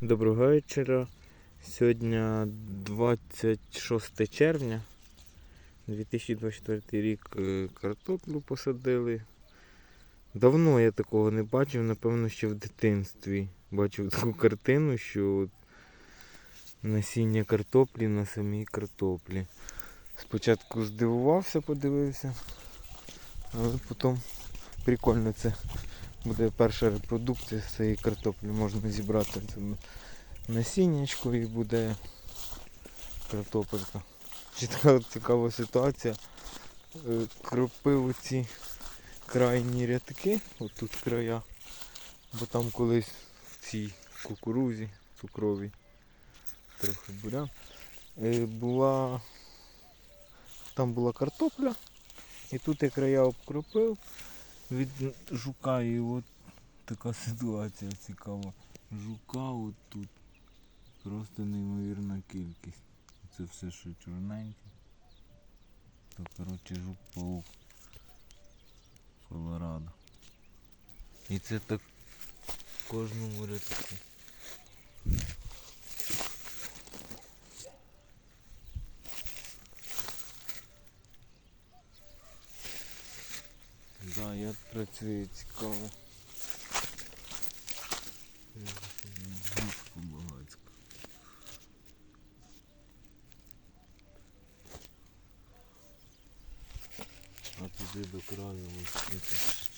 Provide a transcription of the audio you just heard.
Доброго вечора. Сьогодні 26 червня 2024 рік Е, картоплю посадили. Давно я такого не бачив, напевно, ще в дитинстві. Бачив таку картину, що насіння картоплі на самій картоплі. Спочатку здивувався, подивився, але потім прикольно це буде перша репродукція з цієї картоплі. Можна зібрати насіннячко і буде картопелька. Така цікава ситуація. Е, Кропив ці крайні рядки, отут края, бо там колись в цій кукурузі цукровій, трохи бурян, е, була там була картопля, і тут я края обкропив від жука і от така ситуація цікава. Жука от тут просто неймовірна кількість. Це все що чорненьке. То коротше жук паук Колорадо. І це так кожному рядку. Да, я працюю цікаво. А туди до краю ось.